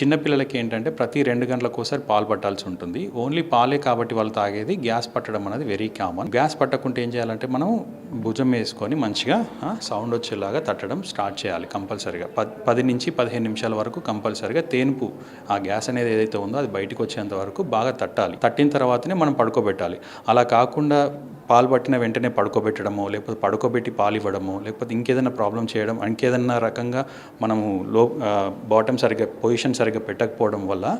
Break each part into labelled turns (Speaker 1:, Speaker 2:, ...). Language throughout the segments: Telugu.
Speaker 1: చిన్నపిల్లలకి ఏంటంటే ప్రతి రెండు గంటలకు ఒకసారి పాలు పట్టాల్సి ఉంటుంది. ఓన్లీ పాలే కాబట్టి వాళ్ళు తాగేది గ్యాస్ పట్టడం అనేది వెరీ కామన్ గ్యాస్ పట్టకుంటే ఏం చేయాలంటే మనం భుజం వేసుకొని మంచిగా సౌండ్ వచ్చేలాగా తట్టడం స్టార్ట్ చేయాలి కంపల్సరీగా. పది పది నుంచి పదిహేను నిమిషాల వరకు కంపల్సరీగా తేనుపు ఆ గ్యాస్ అనేది ఏదైతే ఉందో అది బయటకు వచ్చేంత వరకు బాగా తట్టాలి. తట్టిన తర్వాతనే మనం పడుకోబెట్టాలి. అలా కాకుండా పాలు పట్టిన వెంటనే పడుకోబెట్టడమో లేకపోతే పడుకోబెట్టి పాలు ఇవ్వడము లేకపోతే ఇంకేదైనా ప్రాబ్లం చేయడం ఇంకేదన్నా రకంగా మనము లో బాటమ్ సరిగ్గా పొజిషన్ సరిగ్గా పెట్టకపోవడం వల్ల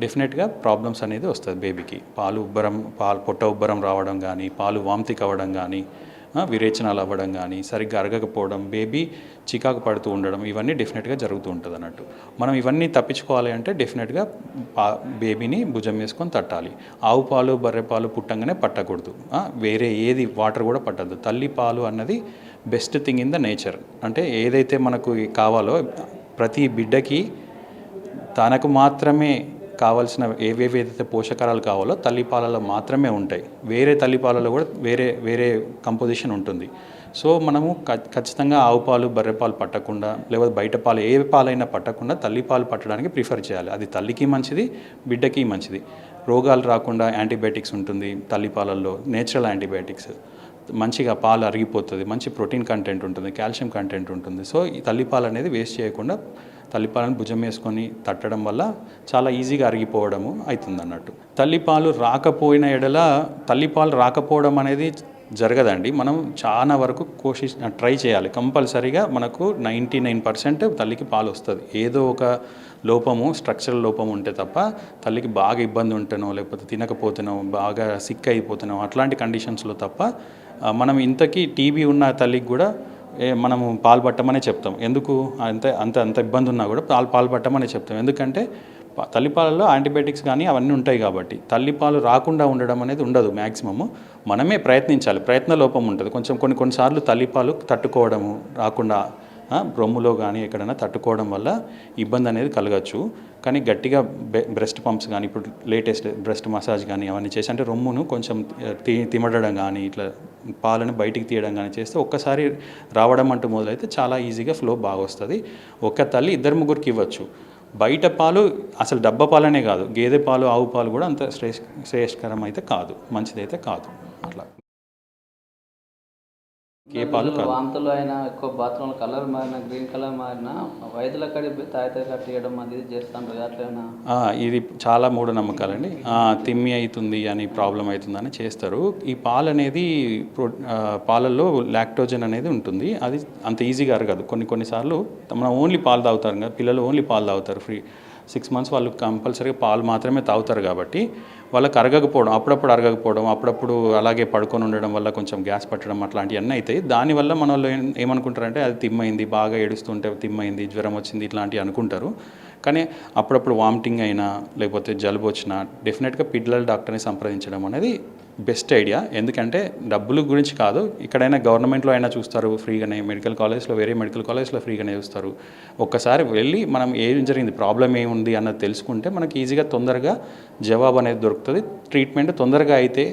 Speaker 1: డెఫినెట్గా ప్రాబ్లమ్స్ అనేది వస్తుంది బేబీకి. పాలు ఉబ్బరం పాలు పొట్ట ఉబ్బరం రావడం కానీ పాలు వాంతి కావడం కానీ విరేచనాలు అవ్వడం కానీ సరిగ్గా అరగకపోవడం బేబీ చికాకు పడుతూ ఉండడం ఇవన్నీ డెఫినెట్గా జరుగుతూ ఉంటుంది అన్నట్టు మనం ఇవన్నీ తప్పించుకోవాలి అంటే డెఫినెట్గా పా బేబీని భుజం వేసుకొని తట్టాలి. ఆవు పాలు బర్రె పాలు పుట్టంగానే పట్టకూడదు. వేరే ఏది వాటర్ కూడా పట్టద్దు. తల్లి పాలు అన్నది best thing in the nature. అంటే ఏదైతే మనకు కావాలో ప్రతి బిడ్డకి తనకు మాత్రమే కావాల్సిన ఏవేవి ఏదైతే పోషకాలు కావాలో తల్లిపాలలో మాత్రమే ఉంటాయి. వేరే తల్లిపాలలో కూడా వేరే వేరే కంపోజిషన్ ఉంటుంది. సో మనము ఖచ్చితంగా ఆవు పాలు బర్రె పాలు పట్టకుండా లేకపోతే బయట పాలు ఏ పాలైనా పట్టకుండా తల్లిపాలు పట్టడానికి ప్రిఫర్ చేయాలి. అది తల్లికి మంచిది బిడ్డకి మంచిది. రోగాలు రాకుండా యాంటీబయాటిక్స్ ఉంటుంది తల్లిపాలల్లో నేచురల్ యాంటీబయాటిక్స్. మంచిగా పాలు అరిగిపోతుంది మంచి ప్రోటీన్ కంటెంట్ ఉంటుంది కాల్షియం కంటెంట్ ఉంటుంది. సో ఈ తల్లిపాలు అనేది వేస్ట్ చేయకుండా తల్లిపాలను భుజం వేసుకొని తట్టడం వల్ల చాలా ఈజీగా అరిగిపోవడము అవుతుంది అన్నట్టు తల్లిపాలు రాకపోయిన ఎడల తల్లిపాలు రాకపోవడం అనేది జరగదండి. మనం చాలా వరకు కోషి ట్రై చేయాలి. కంపల్సరీగా మనకు నైంటీ నైన్ పర్సెంట్ తల్లికి పాలు వస్తుంది. ఏదో ఒక లోపము స్ట్రక్చరల్ లోపం ఉంటే తప్ప తల్లికి బాగా ఇబ్బంది ఉంటేనో లేకపోతే తినకపోతేనో బాగా సిక్ అయిపోతేనో అట్లాంటి కండిషన్స్లో తప్ప మనం ఇంతకీ టీబీ ఉన్న తల్లికి కూడా ఏ మనము పాల్పట్టమనే చెప్తాం. ఎందుకు? అంత అంత అంత ఇబ్బంది ఉన్నా కూడా పాలు పాల్పట్టమనే చెప్తాం. ఎందుకంటే తల్లిపాలలో యాంటీబయాటిక్స్ కానీ అవన్నీ ఉంటాయి కాబట్టి తల్లిపాలు రాకుండా ఉండడం అనేది ఉండదు మ్యాక్సిమము మనమే ప్రయత్నించాలి. ప్రయత్న లోపం ఉంటుంది. కొంచెం కొన్ని కొన్నిసార్లు తల్లిపాలు తట్టుకోవడము రాకుండా బ్రొమ్ములో రొమ్ములో కానీ ఎక్కడైనా తట్టుకోవడం వల్ల ఇబ్బంది అనేది కలగచ్చు. కానీ గట్టిగా బె బ్రెస్ట్ పంప్స్ కానీ ఇప్పుడు లేటెస్ట్ బ్రెస్ట్ మసాజ్ కానీ అవన్నీ చేసి అంటే రొమ్మును కొంచెం తి తిమడడం కానీ ఇట్లా పాలను బయటికి తీయడం కానీ చేస్తే ఒక్కసారి రావడం అంటూ మొదలైతే చాలా ఈజీగా ఫ్లో బాగా వస్తుంది ఒక్క తల్లి ఇద్దరు ముగ్గురికి ఇవ్వచ్చు. బయట పాలు అసలు డబ్బా పాలనే కాదు. గేదె పాలు ఆవు పాలు కూడా అంత శ్రేష్ శ్రేయస్కరం అయితే కాదు. మంచిదైతే కాదు. అట్లా. ఏ పాలు కాదు.
Speaker 2: వాంతులు అయినా ఎక్కువ బాత్రూమ్ కలర్ మారినా గ్రీన్ కలర్ మారినా వైద్యుల కడిగి తాయితే కట్టేయడం అది చేస్తుంటారు అట్లయినా
Speaker 1: ఆ, ఇది చాలా మూఢనమ్మకాలండి. తిమ్మి అవుతుంది అని ప్రాబ్లం అవుతుందని చేస్తారు. ఈ పాలు అనేది పాలల్లో లాక్టోజన్ అనేది ఉంటుంది. అది అంత ఈజీగా అరగదు. కొన్ని కొన్నిసార్లు మనం ఓన్లీ పాలు తాగుతారు కదా పిల్లలు ఓన్లీ పాలు తాగుతారు ఫ్రీ. సిక్స్ మంత్స్ వాళ్ళు కంపల్సరీగా పాలు మాత్రమే తాగుతారు కాబట్టి వాళ్ళకి అరగకపోవడం అప్పుడప్పుడు అరగకపోవడం అప్పుడప్పుడు అలాగే పడుకొని ఉండడం వల్ల కొంచెం గ్యాస్ పట్టడం అట్లాంటివన్నీ అవుతాయి. దానివల్ల మన వాళ్ళు ఏమనుకుంటారంటే అది తిమ్మైంది బాగా ఏడుస్తుంటే తిమ్మైంది జ్వరం వచ్చింది ఇట్లాంటివి అనుకుంటారు. కానీ అప్పుడప్పుడు వామిటింగ్ అయినా లేకపోతే జలుబు వచ్చినా డెఫినెట్గా పిల్లల డాక్టర్ని సంప్రదించడం అనేది బెస్ట్ ఐడియా. ఎందుకంటే డబ్బుల గురించి కాదు ఇక్కడైనా గవర్నమెంట్లో అయినా చూస్తారు ఫ్రీగానే మెడికల్ కాలేజ్లో వేరే మెడికల్ కాలేజ్లో ఫ్రీగానే చూస్తారు. ఒక్కసారి వెళ్ళి మనం ఏం జరిగింది ప్రాబ్లం ఏముంది అన్నది తెలుసుకుంటే మనకి ఈజీగా తొందరగా జవాబు అనేది దొరుకుతుంది. ట్రీట్మెంట్ తొందరగా అయితే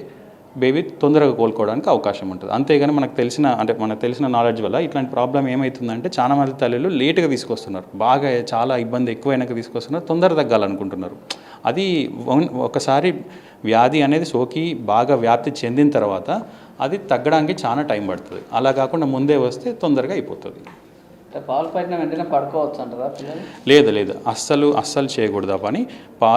Speaker 1: బేబీ తొందరగా కోలుకోవడానికి అవకాశం ఉంటుంది. అంతేగాని మనకు తెలిసిన అంటే మనకు తెలిసిన నాలెడ్జ్ వల్ల ఇట్లాంటి ప్రాబ్లం ఏమవుతుందంటే చాలా మంది తల్లులు లేటుగా తీసుకొస్తున్నారు. బాగా చాలా ఇబ్బంది ఎక్కువైనాక తీసుకొస్తున్నారు తొందర తగ్గాలనుకుంటున్నారు. అది ఒకసారి వ్యాధి అనేది సోకి బాగా వ్యాప్తి చెందిన తర్వాత అది తగ్గడానికి చాలా టైం పడుతుంది. అలా కాకుండా ముందే వస్తే తొందరగా అయిపోతుంది.
Speaker 2: పాలు పట్టిన వెంటనే పడుకోవచ్చు అంటారా
Speaker 1: లేదు లేదు. అస్సలు అస్సలు చేయకూడదు ఆ పని. పా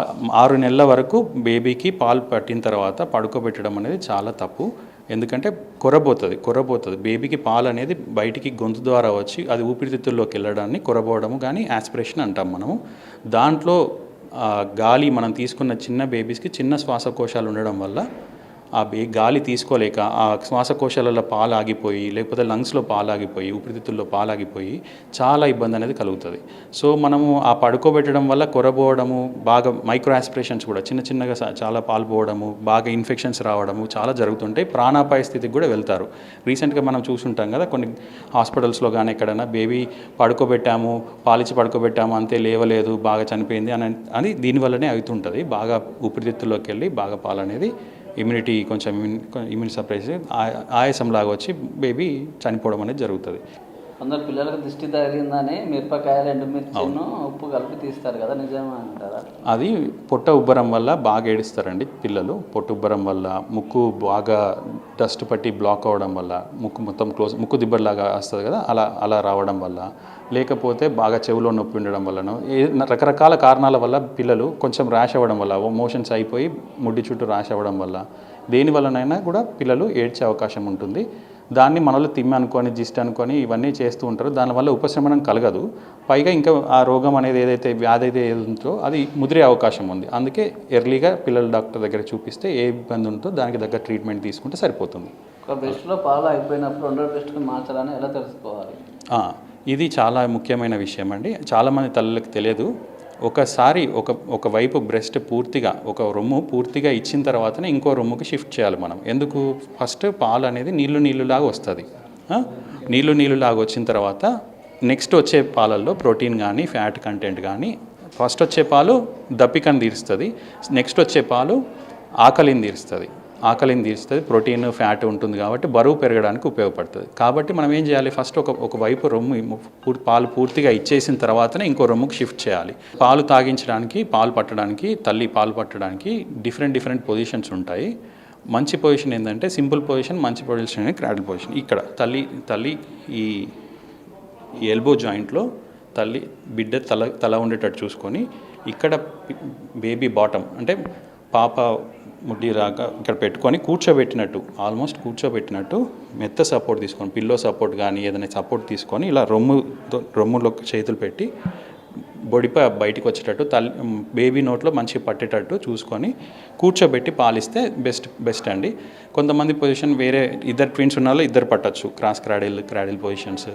Speaker 1: ఆరు నెలల వరకు బేబీకి పాలు పట్టిన తర్వాత పడుకోబెట్టడం అనేది చాలా తప్పు. ఎందుకంటే కొరబోతుంది కొరబోతుంది. బేబీకి పాలు అనేది బయటికి గొంతు ద్వారా వచ్చి అది ఊపిరితిత్తుల్లోకి వెళ్ళడాన్ని కొరబోవడము కానీ యాస్పిరేషన్ అంటాం మనము. దాంట్లో గాలి మనం తీసుకున్న చిన్న బేబీస్కి చిన్న శ్వాసకోశాలు ఉండడం వల్ల ఆ బే గాలి తీసుకోలేక ఆ శ్వాసకోశాలలో పాలు ఆగిపోయి లేకపోతే లంగ్స్లో పాలు ఆగిపోయి ఊపిరితిత్తుల్లో పాలు ఆగిపోయి చాలా ఇబ్బంది అనేది కలుగుతుంది. సో మనము ఆ పడుకోబెట్టడం వల్ల కొరబోవడము బాగా మైక్రో ఆస్పిరేషన్స్ కూడా చిన్న చిన్నగా చాలా పాల్పోవడము బాగా ఇన్ఫెక్షన్స్ రావడము చాలా జరుగుతుంటాయి. ప్రాణాపాయ స్థితికి కూడా వెళ్తారు. రీసెంట్గా మనం చూసుంటాం కదా కొన్ని హాస్పిటల్స్లో కానీ ఎక్కడైనా బేబీ పడుకోబెట్టాము పాలిచ్చి పడుకోబెట్టాము అంతే లేవలేదు బాగా చనిపోయింది అని అని దీనివల్లనే అవుతుంటుంది. బాగా ఊపిరితిత్తుల్లోకి వెళ్ళి బాగా పాలనేది ఇమ్యూనిటీ కొంచెం ఇమ్యూన్ ఇమ్యూన్ సప్రెస్ ఆయాసంలాగా వచ్చి బేబీ చనిపోవడం అనేది జరుగుతుంది.
Speaker 2: కొందరు పిల్లలకు దిష్టి తగిలిందని మిరపకాయలు ఎండుమిర్చిను ఉప్పు కలిపి తీస్తారు కదా నిజమే అంటారా?
Speaker 1: అది పొట్ట ఉబ్బరం వల్ల బాగా ఏడుస్తారండి పిల్లలు. పొట్ట ఉబ్బరం వల్ల ముక్కు బాగా డస్ట్ పట్టి బ్లాక్ అవ్వడం వల్ల ముక్కు మొత్తం క్లోజ్ ముక్కు దిబ్బలాగా వస్తుంది కదా అలా అలా రావడం వల్ల. లేకపోతే బాగా చెవిలో నొప్పి ఉండడం వలన ఏ రకరకాల కారణాల వల్ల పిల్లలు కొంచెం ర్యాష్ అవ్వడం వల్ల మోషన్స్ అయిపోయి ముడ్డి చుట్టూ ర్యాష్ అవ్వడం వల్ల దేని వలనైనా కూడా పిల్లలు ఏడ్చే అవకాశం ఉంటుంది. దాన్ని మనలో తిమ్మి అనుకొని జిస్ట్ అనుకొని ఇవన్నీ చేస్తూ ఉంటారు. దానివల్ల ఉపశమనం కలగదు. పైగా ఇంకా ఆ రోగం అనేది ఏదైతే వ్యాధి అయితే ఏదుందో అది ముదిరే అవకాశం ఉంది. అందుకే ఎర్లీగా పిల్లల డాక్టర్ దగ్గర చూపిస్తే ఏ ఇబ్బంది ఉంటుందో దానికి దగ్గర ట్రీట్మెంట్ తీసుకుంటే సరిపోతుంది.
Speaker 2: ఒక బ్రెస్ట్లో పాలు అయిపోయినప్పుడు రెండో బ్రెస్ట్కి మార్చాలని ఎలా తెలుసుకోవాలి?
Speaker 1: ఇది చాలా ముఖ్యమైన విషయం అండి. చాలామంది తల్లులకు తెలియదు. ఒకసారి ఒక ఒక వైపు బ్రెస్ట్ పూర్తిగా ఒక రొమ్ము పూర్తిగా ఇచ్చిన తర్వాతనే ఇంకో రొమ్ముకి షిఫ్ట్ చేయాలి మనం. ఎందుకు? ఫస్ట్ పాలు అనేది నీళ్ళు నీళ్ళులాగా వస్తుంది. నీళ్ళు నీళ్ళులాగా వచ్చిన తర్వాత నెక్స్ట్ వచ్చే పాలల్లో ప్రోటీన్ కానీ ఫ్యాట్ కంటెంట్ కానీ ఫస్ట్ వచ్చే పాలు దప్పికని తీరుస్తుంది. నెక్స్ట్ వచ్చే పాలు ఆకలిని తీరుస్తుంది. ఆకలిని తీరుస్తుంది ప్రోటీన్ ఫ్యాట్ ఉంటుంది కాబట్టి బరువు పెరగడానికి ఉపయోగపడుతుంది. కాబట్టి మనం ఏం చేయాలి? ఫస్ట్ ఒక ఒక వైపు రొమ్ము పూర్- పాలు పూర్తిగా ఇచ్చేసిన తర్వాతనే ఇంకో రొమ్ముకి షిఫ్ట్ చేయాలి. పాలు తాగించడానికి పాలు పట్టడానికి తల్లి పాలు పట్టడానికి డిఫరెంట్ డిఫరెంట్ పొజిషన్స్ ఉంటాయి. మంచి పొజిషన్ ఏంటంటే సింపుల్ పొజిషన్ మంచి పొజిషన్ క్రాడల్ పొజిషన్. ఇక్కడ తల్లి తల్లి ఈ ఎల్బో జాయింట్లో తల్లి బిడ్డ తల తల ఉండేటట్టు చూసుకొని ఇక్కడ బేబీ బాటమ్ అంటే పాప ముడ్డి రాక ఇక్కడ పెట్టుకొని కూర్చోబెట్టినట్టు ఆల్మోస్ట్ కూర్చోబెట్టినట్టు మెత్త సపోర్ట్ తీసుకొని పిల్లో సపోర్ట్ కానీ ఏదైనా సపోర్ట్ తీసుకొని ఇలా రొమ్ము రొమ్ములో చేతులు పెట్టి బొడిపై బయటకు వచ్చేటట్టు తల్లి బేబీ నోట్లో మంచిగా పట్టేటట్టు చూసుకొని కూర్చోబెట్టి పాలిస్తే బెస్ట్ బెస్ట్ అండి. కొంతమంది పొజిషన్ వేరే ఇద్దరు ట్విన్స్ ఉన్నాలో ఇద్దరు పట్టచ్చు క్రాస్ క్రాడిల్ క్రాడిల్ పొజిషన్స్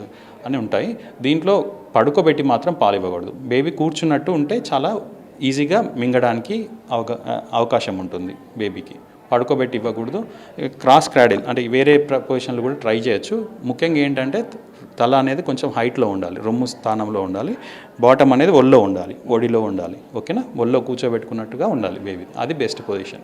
Speaker 1: అని ఉంటాయి. దీంట్లో పడుకోబెట్టి మాత్రం పాలు ఇవ్వకూడదు బేబీ కూర్చున్నట్టు ఉంటే చాలా ఈజీగా మింగడానికి అవకా అవకాశం ఉంటుంది బేబీకి. పడుకోబెట్టి ఇవ్వకూడదు. క్రాస్ క్రాడిల్ అంటే వేరే పొజిషన్లు కూడా ట్రై చేయొచ్చు. ముఖ్యంగా ఏంటంటే తల అనేది కొంచెం హైట్లో ఉండాలి. రొమ్ము స్థానంలో ఉండాలి. బాటమ్ అనేది ఒళ్ళో ఉండాలి. ఒడిలో ఉండాలి. ఓకేనా? ఒళ్ళో కూర్చోబెట్టుకున్నట్టుగా ఉండాలి బేబీ. అది బెస్ట్ పొజిషన్.